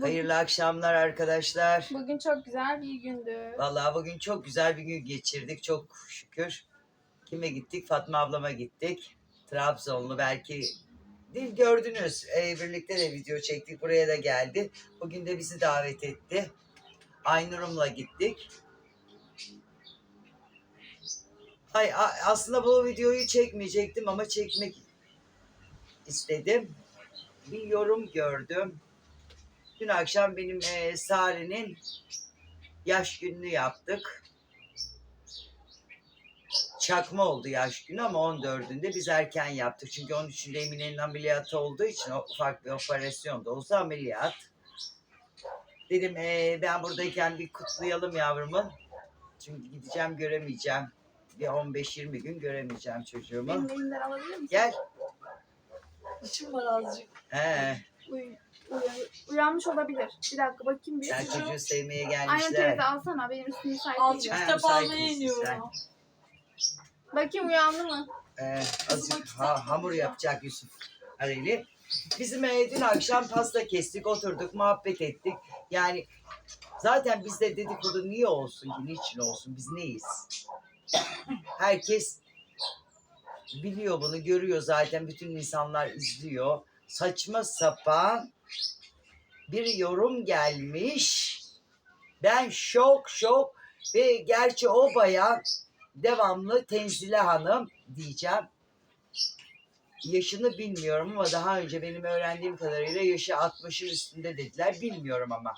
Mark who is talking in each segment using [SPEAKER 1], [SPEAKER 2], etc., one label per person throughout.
[SPEAKER 1] Hayırlı akşamlar arkadaşlar.
[SPEAKER 2] Bugün çok güzel bir gündü.
[SPEAKER 1] Vallahi bugün çok güzel bir gün geçirdik çok şükür. Kime gittik? Fatma ablama gittik. Trabzonlu belki değil gördünüz. Ee, birlikte de video çektik. Buraya da geldi. Bugün de bizi davet etti. Aynur'umla gittik. Ay, aslında bu videoyu çekmeyecektim ama çekmek istedim. Bir yorum gördüm. Dün akşam benim e, Sare'nin yaş gününü yaptık. Çakma oldu yaş günü ama 14'ünde biz erken yaptık. Çünkü 13'ünde Emine'nin ameliyatı olduğu için o ufak bir operasyon da olsa ameliyat. Dedim e, ben buradayken bir kutlayalım yavrumu. Çünkü gideceğim göremeyeceğim. Bir 15-20 gün göremeyeceğim çocuğumu.
[SPEAKER 2] Benim elimden alabilir misin?
[SPEAKER 1] Gel.
[SPEAKER 3] İşim var azıcık.
[SPEAKER 1] He,
[SPEAKER 2] Uy- uyan- uyanmış olabilir. Bir dakika bakayım bir.
[SPEAKER 1] sen çocuğu sevmeye
[SPEAKER 2] Aynen
[SPEAKER 1] gelmişler.
[SPEAKER 2] teyze alsana benim üstüm müsait
[SPEAKER 3] Azıcık.
[SPEAKER 1] Ha,
[SPEAKER 3] kitap
[SPEAKER 1] müsait
[SPEAKER 3] almaya
[SPEAKER 1] misin
[SPEAKER 3] iniyorum.
[SPEAKER 1] sen?
[SPEAKER 2] Bakayım uyandı mı?
[SPEAKER 1] Ee, azıcık ha, hamur yapacak Yusuf Areli. Bizim e, dün akşam pasta kestik, oturduk, muhabbet ettik. Yani zaten bizde dedikodu niye olsun ki, niçin olsun, biz neyiz? Herkes biliyor bunu, görüyor zaten, bütün insanlar izliyor. Saçma sapan bir yorum gelmiş. Ben şok şok ve gerçi o bayan devamlı Tenzile Hanım diyeceğim. Yaşını bilmiyorum ama daha önce benim öğrendiğim kadarıyla yaşı 60'ın üstünde dediler. Bilmiyorum ama.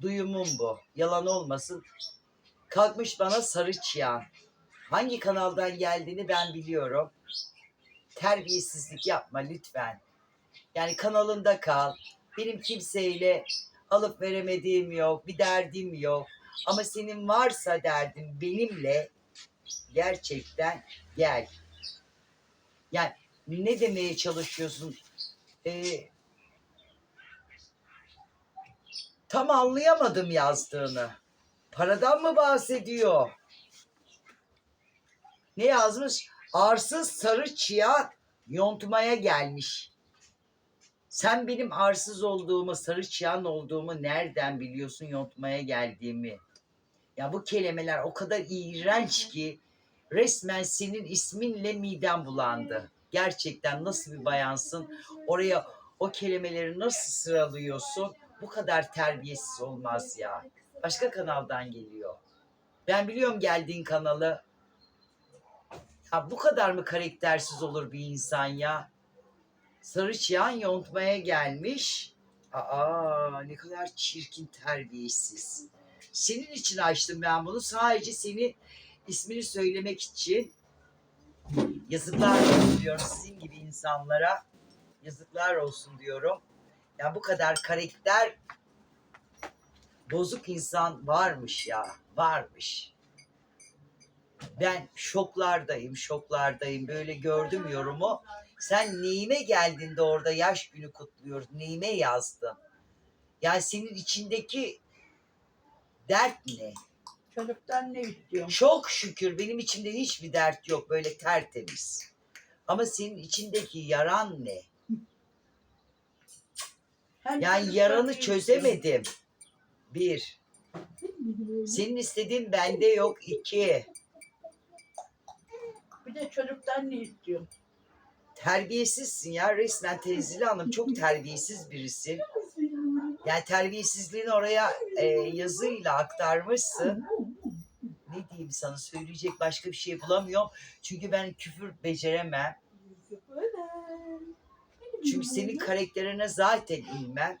[SPEAKER 1] Duyumum bu. Yalan olmasın. Kalkmış bana sarı çıyan. Hangi kanaldan geldiğini ben biliyorum. Terbiyesizlik yapma lütfen. Yani kanalında kal. Benim kimseyle alıp veremediğim yok. Bir derdim yok. Ama senin varsa derdin benimle gerçekten gel. Yani ne demeye çalışıyorsun? Ee, tam anlayamadım yazdığını. Paradan mı bahsediyor? Ne yazmış? Arsız sarı çıyan yontmaya gelmiş. Sen benim arsız olduğumu, sarı çıyan olduğumu nereden biliyorsun yontmaya geldiğimi? Ya bu kelimeler o kadar iğrenç ki resmen senin isminle midem bulandı. Gerçekten nasıl bir bayansın? Oraya o kelimeleri nasıl sıralıyorsun? Bu kadar terbiyesiz olmaz ya. Başka kanaldan geliyor. Ben biliyorum geldiğin kanalı. Ya bu kadar mı karaktersiz olur bir insan ya? Sarı yontmaya gelmiş. Aa ne kadar çirkin terbiyesiz. Senin için açtım ben bunu. Sadece seni ismini söylemek için yazıklar olsun diyorum sizin gibi insanlara. Yazıklar olsun diyorum. Ya bu kadar karakter bozuk insan varmış ya. Varmış. Ben şoklardayım, şoklardayım. Böyle gördüm yorumu. Sen neyime geldin de orada yaş günü kutluyoruz? Neyime yazdın? Yani senin içindeki dert ne?
[SPEAKER 3] Çocuktan ne istiyorum?
[SPEAKER 1] Çok şükür benim içimde hiçbir dert yok böyle tertemiz. Ama senin içindeki yaran ne?
[SPEAKER 3] Hem
[SPEAKER 1] Yani
[SPEAKER 3] çocuktan
[SPEAKER 1] yaranı çözemedim. Bir. Senin istediğin bende yok. iki.
[SPEAKER 3] Bir de çocuktan ne istiyorum?
[SPEAKER 1] Terbiyesizsin ya resmen Tenzile Hanım çok terbiyesiz birisin. Yani terbiyesizliğini oraya e, yazıyla aktarmışsın. Ne diyeyim sana söyleyecek başka bir şey bulamıyorum. Çünkü ben küfür beceremem. Çünkü senin karakterine zaten inmem.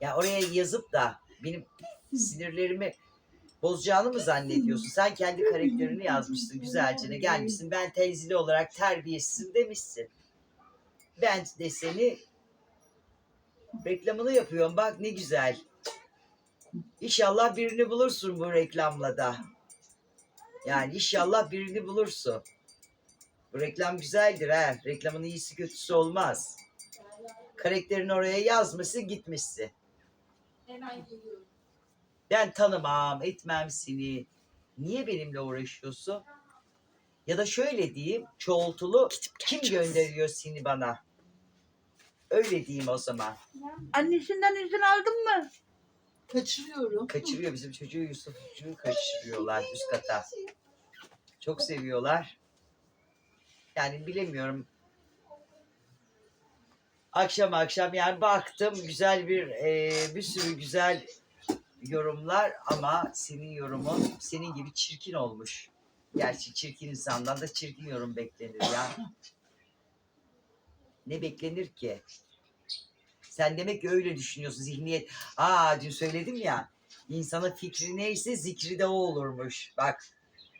[SPEAKER 1] Ya oraya yazıp da benim sinirlerimi bozacağını mı zannediyorsun? Sen kendi karakterini yazmışsın güzelce ne gelmişsin. Ben tenzili olarak terbiyesizim demişsin. Ben de seni reklamını yapıyorum. Bak ne güzel. İnşallah birini bulursun bu reklamla da. Yani inşallah birini bulursun. Bu reklam güzeldir ha. Reklamın iyisi kötüsü olmaz. Karakterini oraya yazmışsın gitmişsin.
[SPEAKER 2] Hemen geliyorum.
[SPEAKER 1] Ben tanımam, etmem seni. Niye benimle uğraşıyorsun? Ya da şöyle diyeyim, çoğultulu kim gönderiyor seni bana? Öyle diyeyim o zaman.
[SPEAKER 3] Annesinden izin aldın mı?
[SPEAKER 4] Kaçırıyorum.
[SPEAKER 1] Kaçırıyor bizim çocuğu Yusuf'u kaçırıyorlar üst kata. Çok seviyorlar. Yani bilemiyorum. Akşam akşam yani baktım güzel bir e, bir sürü güzel yorumlar ama senin yorumun senin gibi çirkin olmuş. Gerçi çirkin insandan da çirkin yorum beklenir ya. Ne beklenir ki? Sen demek ki öyle düşünüyorsun zihniyet. Aa dün söyledim ya. İnsanın fikri neyse zikri de o olurmuş. Bak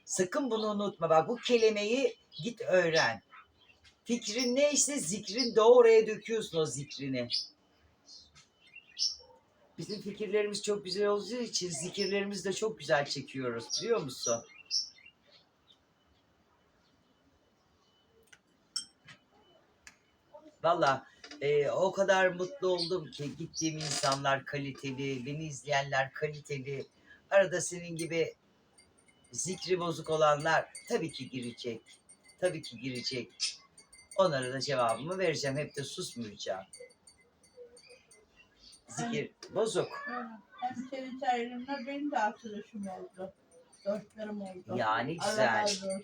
[SPEAKER 1] sakın bunu unutma. Bak bu kelimeyi git öğren. Fikrin neyse zikrin de oraya döküyorsun o zikrini. Bizim fikirlerimiz çok güzel olduğu için zikirlerimizi de çok güzel çekiyoruz biliyor musun? Valla e, o kadar mutlu oldum ki gittiğim insanlar kaliteli, beni izleyenler kaliteli. Arada senin gibi zikri bozuk olanlar tabii ki girecek. Tabii ki girecek. Onlara da cevabımı vereceğim. Hep de susmayacağım. Zikir bozuk.
[SPEAKER 3] Hem senin sayende benim de arkadaşım oldu. Dostlarım oldu.
[SPEAKER 1] Ya ne
[SPEAKER 3] Allah
[SPEAKER 1] güzel.
[SPEAKER 3] razı olsun.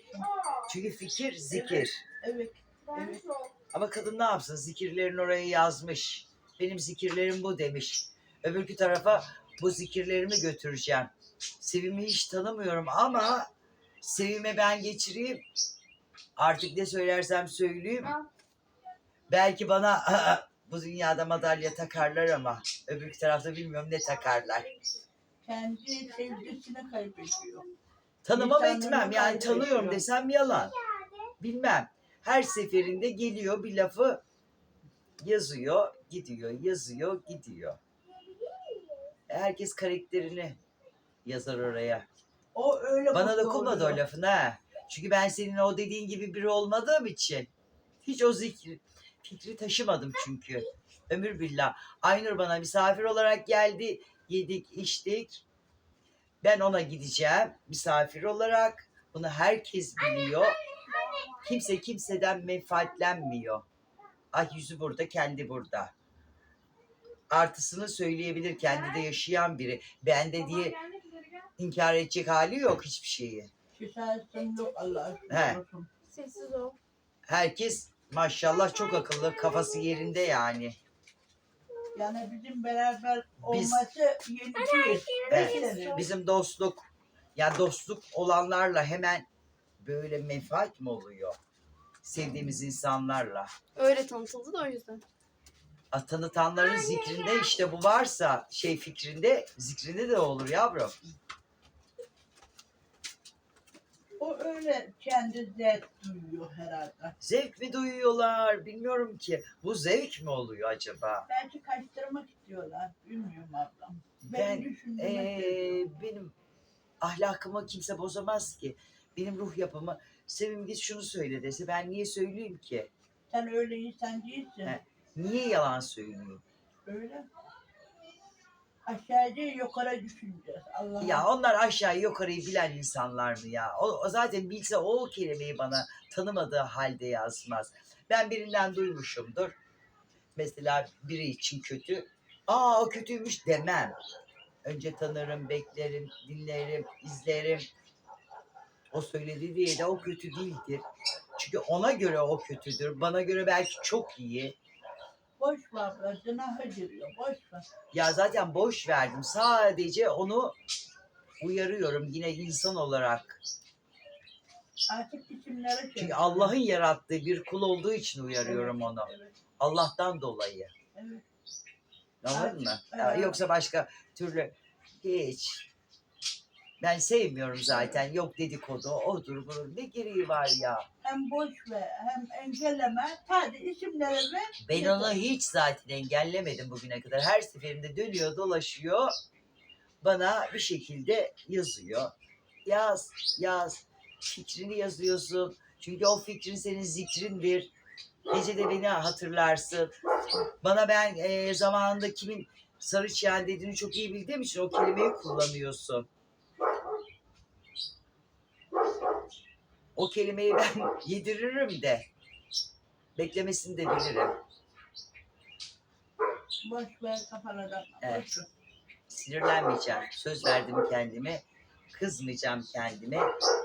[SPEAKER 1] Çünkü fikir zikir.
[SPEAKER 3] Evet.
[SPEAKER 2] Şu
[SPEAKER 1] Ama kadın ne yapsın? Zikirlerini oraya yazmış. Benim zikirlerim bu demiş. Öbürkü tarafa bu zikirlerimi götüreceğim. Sevim'i hiç tanımıyorum ama Sevim'e ben geçireyim. Artık ne söylersem söyleyeyim. Belki bana bu dünyada madalya takarlar ama öbürkü tarafta bilmiyorum ne takarlar.
[SPEAKER 3] Kendi sevgisini kaybediyor.
[SPEAKER 1] Tanımam
[SPEAKER 3] İnsanların
[SPEAKER 1] etmem yani
[SPEAKER 3] kaybediyor.
[SPEAKER 1] tanıyorum desem yalan. Bilmem. Her seferinde geliyor bir lafı yazıyor, gidiyor, yazıyor, gidiyor. Herkes karakterini yazar oraya.
[SPEAKER 3] O öyle
[SPEAKER 1] Bana dokunmadı o
[SPEAKER 3] oluyor.
[SPEAKER 1] lafın ha. Çünkü ben senin o dediğin gibi biri olmadığım için hiç o zikri, fikri taşımadım çünkü. Ömür billah. Aynur bana misafir olarak geldi. Yedik, içtik. Ben ona gideceğim misafir olarak. Bunu herkes biliyor. Kimse kimseden menfaatlenmiyor. Ay yüzü burada, kendi burada. Artısını söyleyebilir kendi de yaşayan biri. Bende diye inkar edecek hali yok hiçbir şeyi.
[SPEAKER 3] Yok
[SPEAKER 1] He.
[SPEAKER 3] olsun.
[SPEAKER 2] Sessiz ol.
[SPEAKER 1] Herkes maşallah çok akıllı, kafası yerinde yani.
[SPEAKER 3] Yani bizim beraber olması yeni değil.
[SPEAKER 1] Evet.
[SPEAKER 3] Beş sene.
[SPEAKER 1] Bizim dostluk, ya dostluk olanlarla hemen böyle menfaat mi oluyor? Sevdiğimiz insanlarla.
[SPEAKER 2] Öyle tanıtıldı da o yüzden.
[SPEAKER 1] A, Tanıtanların zikrinde işte bu varsa şey fikrinde zikrinde de olur yavrum.
[SPEAKER 3] O öyle kendi zevk duyuyor herhalde.
[SPEAKER 1] Zevk mi duyuyorlar bilmiyorum ki. Bu zevk mi oluyor acaba?
[SPEAKER 3] Belki kaçtırmak istiyorlar. Bilmiyorum ablam.
[SPEAKER 1] Ben Ee, benim ahlakımı kimse bozamaz ki. Benim ruh yapımı Sevim git şunu söyle dese ben niye söyleyeyim ki?
[SPEAKER 3] Sen öyle insan değilsin.
[SPEAKER 1] He. Niye yalan söyleyeyim?
[SPEAKER 3] Öyle. Aşağıya yukarı düşüneceğiz. Allah
[SPEAKER 1] Ya onlar aşağı yukarıyı bilen insanlar mı ya? O, o zaten bilse o kelimeyi bana tanımadığı halde yazmaz. Ben birinden duymuşumdur. Mesela biri için kötü. Aa o kötüymüş demem. Önce tanırım, beklerim, dinlerim, izlerim. O söyledi diye de o kötü değildir. Çünkü ona göre o kötüdür. Bana göre belki çok iyi.
[SPEAKER 3] Boş ver. Günaha giriyor. Boş ver.
[SPEAKER 1] Ya zaten boş verdim. Sadece onu uyarıyorum yine insan olarak.
[SPEAKER 3] Artık
[SPEAKER 1] Çünkü
[SPEAKER 3] çevir.
[SPEAKER 1] Allah'ın yarattığı bir kul olduğu için uyarıyorum onu.
[SPEAKER 3] Evet.
[SPEAKER 1] Allah'tan dolayı.
[SPEAKER 3] evet.
[SPEAKER 1] Anladın mı?
[SPEAKER 3] Evet.
[SPEAKER 1] Yoksa başka türlü hiç. Ben sevmiyorum zaten. Yok dedikodu, odur budur. Ne gereği var ya?
[SPEAKER 3] Hem boş ver hem engelleme. Sadece isimlere ver.
[SPEAKER 1] Ben onu hiç zaten engellemedim bugüne kadar. Her seferinde dönüyor, dolaşıyor. Bana bir şekilde yazıyor. Yaz, yaz. Fikrini yazıyorsun. Çünkü o fikrin senin zikrindir. Gece de beni hatırlarsın. Bana ben eee zamanında kimin sarı çiğen dediğini çok iyi bildiğim için o kelimeyi kullanıyorsun. O kelimeyi ben yediririm de. Beklemesini de bilirim.
[SPEAKER 3] Boş ver kafana da.
[SPEAKER 1] Evet. Sinirlenmeyeceğim. Söz verdim kendime. Kızmayacağım kendime.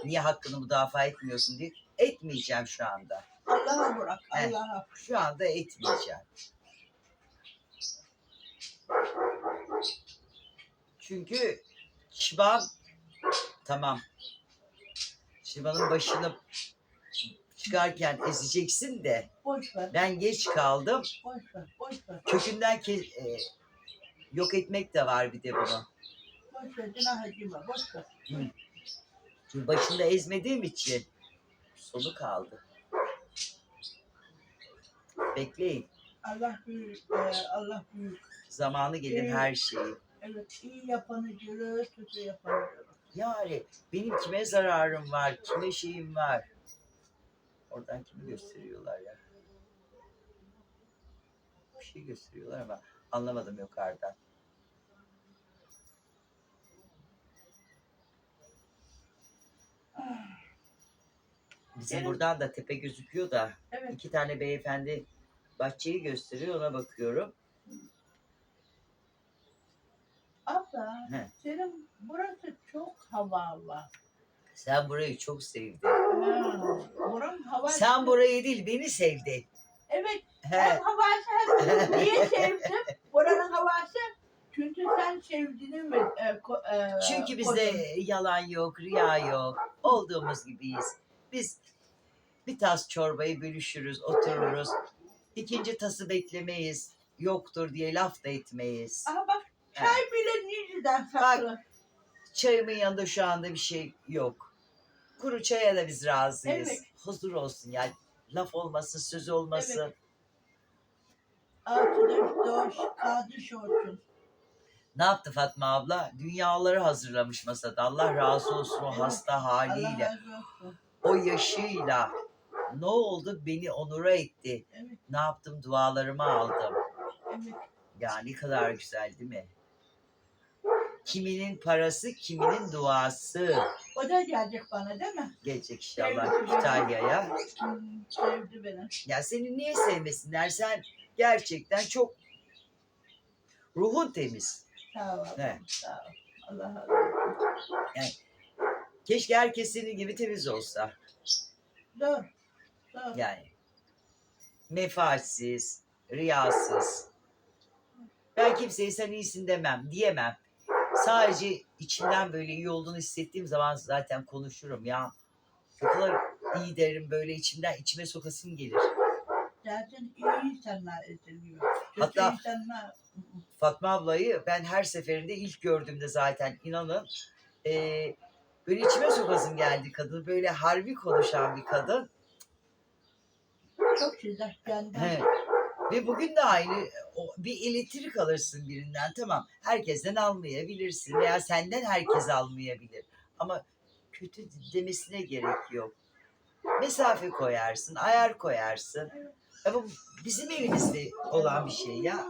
[SPEAKER 1] Niye hakkını müdafaa etmiyorsun diye. Etmeyeceğim şu anda.
[SPEAKER 3] Allah'a bırak.
[SPEAKER 1] Evet.
[SPEAKER 3] Allah'a.
[SPEAKER 1] Şu anda etmeyeceğim. Çünkü Şiban tamam. Şiban'ın başını çıkarken ezeceksin de
[SPEAKER 3] Boş ver.
[SPEAKER 1] ben geç kaldım.
[SPEAKER 3] Boş ver. Boş ver.
[SPEAKER 1] Kökünden ke- e, yok etmek de var bir de bunu.
[SPEAKER 3] Boş ver. Günah acıma. Boş ver.
[SPEAKER 1] Çünkü başında ezmediğim için sonu kaldı. Bekleyin.
[SPEAKER 3] Allah büyük. e, Allah büyük.
[SPEAKER 1] Zamanı gelir
[SPEAKER 3] Evet.
[SPEAKER 1] her şeyi.
[SPEAKER 3] Evet. iyi yapanı görür. Kötü yapanı görür.
[SPEAKER 1] Yani benim kime zararım var, kime şeyim var. Oradan kimi gösteriyorlar ya? Bir şey gösteriyorlar ama anlamadım yukarıdan. Bizim
[SPEAKER 3] Benim-
[SPEAKER 1] buradan da tepe gözüküyor da
[SPEAKER 3] Evet.
[SPEAKER 1] iki tane beyefendi bahçeyi gösteriyor ona bakıyorum.
[SPEAKER 3] Abla.
[SPEAKER 1] He.
[SPEAKER 3] Senin burası çok havalı.
[SPEAKER 1] Sen burayı çok sevdin.
[SPEAKER 3] Ha, Buranın havası.
[SPEAKER 1] Sen burayı değil beni sevdin.
[SPEAKER 3] Evet.
[SPEAKER 1] He.
[SPEAKER 3] Hem havası hem niye sevdim? Buranın havası. Çünkü sen sevdiğini mi? E, ko- e,
[SPEAKER 1] Çünkü bizde
[SPEAKER 3] koydun?
[SPEAKER 1] yalan yok, riya yok. Olduğumuz gibiyiz. Biz bir tas çorbayı bölüşürüz, otururuz. İkinci tası beklemeyiz. Yoktur diye laf da etmeyiz.
[SPEAKER 3] Aha bak çay bile niciden saklı.
[SPEAKER 1] Çayımın yanında şu anda bir şey yok. Kuru çaya da biz razıyız.
[SPEAKER 3] Evet.
[SPEAKER 1] Huzur olsun yani. Laf olmasın, söz olmasın.
[SPEAKER 3] Olsun.
[SPEAKER 1] Ne yaptı Fatma abla? Dünyaları hazırlamış masada. Allah razı olsun o
[SPEAKER 3] Evet.
[SPEAKER 1] hasta
[SPEAKER 3] Allah
[SPEAKER 1] haliyle.
[SPEAKER 3] razı olsun.
[SPEAKER 1] o yaşıyla ne oldu beni onura etti.
[SPEAKER 3] Evet.
[SPEAKER 1] Ne yaptım dualarımı aldım.
[SPEAKER 3] Evet.
[SPEAKER 1] Ya ne kadar güzel değil mi? Kiminin parası, kiminin duası.
[SPEAKER 3] O da gelecek bana değil mi?
[SPEAKER 1] Gelecek inşallah Kütahya'ya.
[SPEAKER 3] Hmm, sevdi beni.
[SPEAKER 1] Ya seni niye sevmesinler? Sen gerçekten çok ruhun temiz.
[SPEAKER 3] Sağ ol.
[SPEAKER 1] He.
[SPEAKER 3] Sağ ol. Allah razı olsun.
[SPEAKER 1] Keşke herkes senin gibi temiz olsa.
[SPEAKER 3] Dur. Dur.
[SPEAKER 1] Yani menfaatsiz, riyasız. Ben kimseye sen iyisin demem, diyemem. Sadece içimden böyle iyi olduğunu hissettiğim zaman zaten konuşurum ya. Ne kadar iyi derim böyle içimden içime sokasım gelir.
[SPEAKER 3] Zaten iyi insanlar eziliyor. Kötü
[SPEAKER 1] Hatta-
[SPEAKER 3] insanlar
[SPEAKER 1] Fatma ablayı ben her seferinde ilk gördüğümde zaten inanın eee, böyle içime sokasım geldi kadın. Böyle harbi konuşan bir kadın.
[SPEAKER 3] çok güzel. Benden.
[SPEAKER 1] He. Ve bugün de aynı bir elektrik alırsın birinden tamam. Herkesten almayabilirsin veya senden herkes almayabilir. Ama kötü demesine gerek yok. Mesafe koyarsın, ayar koyarsın. E bu bizim elimizde olan bir şey ya.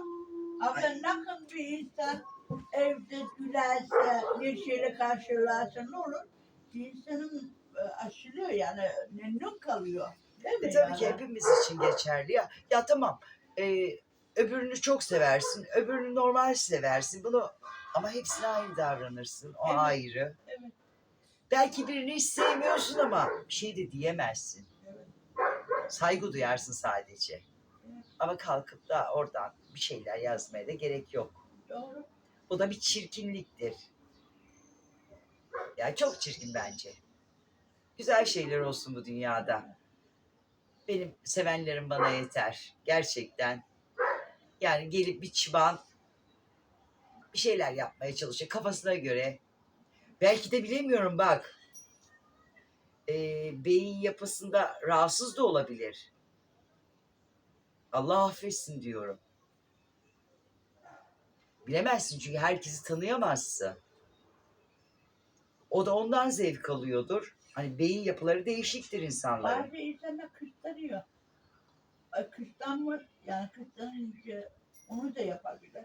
[SPEAKER 3] Abla nakın bir insan evde gülerse, neşeyle karşılarsa ne olur? İnsanın e, aşılıyor yani memnun kalıyor. Değil mi?
[SPEAKER 1] E tabii ki
[SPEAKER 3] yani?
[SPEAKER 1] hepimiz için geçerli ya. Ya tamam e, öbürünü çok seversin, öbürünü normal seversin. Bunu ama hepsine aynı davranırsın. O
[SPEAKER 3] Evet.
[SPEAKER 1] ayrı.
[SPEAKER 3] Evet.
[SPEAKER 1] Belki birini hiç sevmiyorsun ama bir şey de diyemezsin.
[SPEAKER 3] Evet.
[SPEAKER 1] Saygı duyarsın sadece.
[SPEAKER 3] Evet.
[SPEAKER 1] Ama kalkıp da oradan bir şeyler yazmaya da gerek yok.
[SPEAKER 3] Doğru.
[SPEAKER 1] Bu da bir çirkinliktir. Ya çok çirkin bence. Güzel şeyler olsun bu dünyada. Benim sevenlerim bana yeter. Gerçekten. Yani gelip bir çıban bir şeyler yapmaya çalışıyor kafasına göre. Belki de bilemiyorum bak. Ee, beyin yapısında rahatsız da olabilir. Allah affetsin diyorum. Bilemezsin çünkü herkesi tanıyamazsın. O da ondan zevk alıyordur. Hani beyin yapıları değişiktir insanların.
[SPEAKER 3] Bazı insanlar kıskanıyor. Ay, Kıskanmış, yani kıskanınca onu da yapabilir.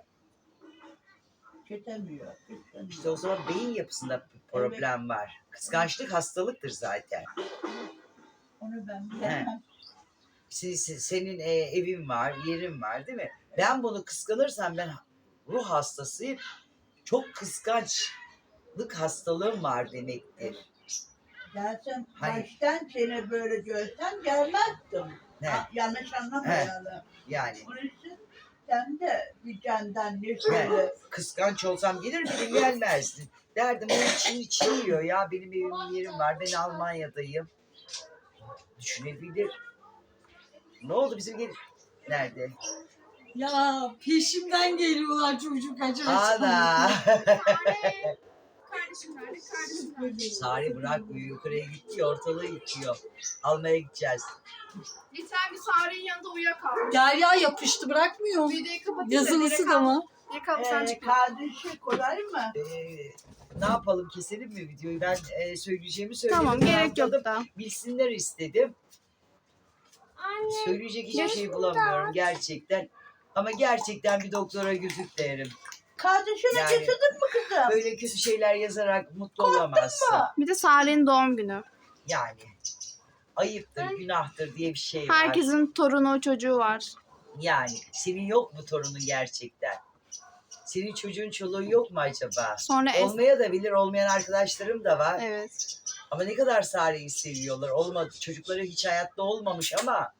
[SPEAKER 3] Çetemiyor, kıskanıyor.
[SPEAKER 1] İşte o zaman beyin yapısında problem var. Kıskançlık hastalıktır zaten.
[SPEAKER 3] Onu ben bilemem.
[SPEAKER 1] siz, senin e, evin var, yerin var değil mi? Ben bunu kıskanırsam ben ruh hastasıyım. Çok kıskançlık hastalığım var demektir.
[SPEAKER 3] Zaten
[SPEAKER 1] Hayır.
[SPEAKER 3] baştan seni böyle görsem gelmezdim.
[SPEAKER 1] Ne?
[SPEAKER 3] Ha, yanlış anlamayalım.
[SPEAKER 1] Yani
[SPEAKER 3] Onun için sen de bir candan neşeli.
[SPEAKER 1] kıskanç olsam gelir miydim gelmezdim. Derdim onun için için yiyor ya benim evim yerim var ben Almanya'dayım. Düşünebilir. Ne oldu bizim gel Nerede?
[SPEAKER 4] Ya peşimden geliyorlar çocuk acayip.
[SPEAKER 1] Ana. Sari bırakmıyor yukarıya gitti ortalığı yıkıyor. Almaya gideceğiz.
[SPEAKER 2] Lütfen bir Sare'nin yanında uyuyakalmış.
[SPEAKER 4] Derya yapıştı bırakmıyor.
[SPEAKER 2] Videoyu kapatayım
[SPEAKER 4] Yazılısı da mı?
[SPEAKER 2] Yakalım sen
[SPEAKER 3] Ee,
[SPEAKER 2] çık.
[SPEAKER 3] kardeşi kolay mı?
[SPEAKER 1] Ee, ne yapalım keselim mi videoyu? Ben e, söyleyeceğimi söyledim.
[SPEAKER 2] Tamam gerek yok da.
[SPEAKER 1] Bilsinler istedim. Söyleyecek hiçbir şey bulamıyorum gerçekten. Ama gerçekten bir doktora gözük derim.
[SPEAKER 3] Kardeşine
[SPEAKER 1] Yani-
[SPEAKER 3] getirdin mi kızım?
[SPEAKER 1] Böyle kötü şeyler yazarak mutlu olamazsın.
[SPEAKER 2] Bir de Sare'nin doğum günü.
[SPEAKER 1] Yani ayıptır, günahtır diye bir şey var.
[SPEAKER 2] Herkesin torunu çocuğu var.
[SPEAKER 1] Yani senin yok mu torunun gerçekten? Senin çocuğun çoluğun yok mu acaba?
[SPEAKER 2] Sonra es
[SPEAKER 1] Olmaya da bilir, olmayan arkadaşlarım da var.
[SPEAKER 2] Evet.
[SPEAKER 1] Ama ne kadar Sare'yi seviyorlar. Olmadı. Çocukları hiç hayatta olmamış ama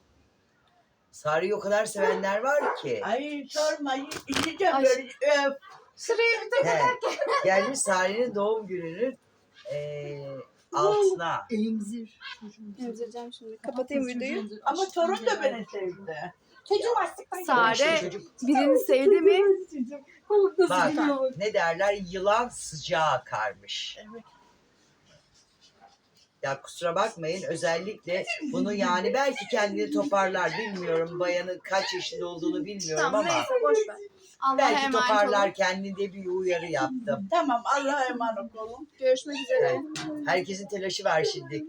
[SPEAKER 1] Sare'yi o kadar sevenler var ki.
[SPEAKER 3] Ay sorma içeceğim
[SPEAKER 2] Ay.
[SPEAKER 3] böyle. Öf.
[SPEAKER 2] Sıraya bir
[SPEAKER 1] He, gelmiş Sare'nin doğum gününün eee, altına.
[SPEAKER 4] Emzir.
[SPEAKER 2] Emzireceğim şimdi. Kapatayım videoyu.
[SPEAKER 3] Ama torun da beni sevdi.
[SPEAKER 2] Sare
[SPEAKER 1] İşte çocuk
[SPEAKER 2] birini sevdi mi?
[SPEAKER 1] bak ne derler yılan sıcağı akarmış. Ya kusura bakmayın özellikle bunu yani belki kendini toparlar bilmiyorum bayanın kaç yaşında olduğunu bilmiyorum
[SPEAKER 2] Tamam
[SPEAKER 1] ama
[SPEAKER 2] neyse boş ver. Allah'a
[SPEAKER 1] belki
[SPEAKER 2] emanet
[SPEAKER 1] toparlar
[SPEAKER 2] olun.
[SPEAKER 1] kendinde bir uyarı yaptım.
[SPEAKER 3] Tamam Allah'a emanet olun.
[SPEAKER 2] Görüşmek üzere.
[SPEAKER 1] Herkesin telaşı var şimdi.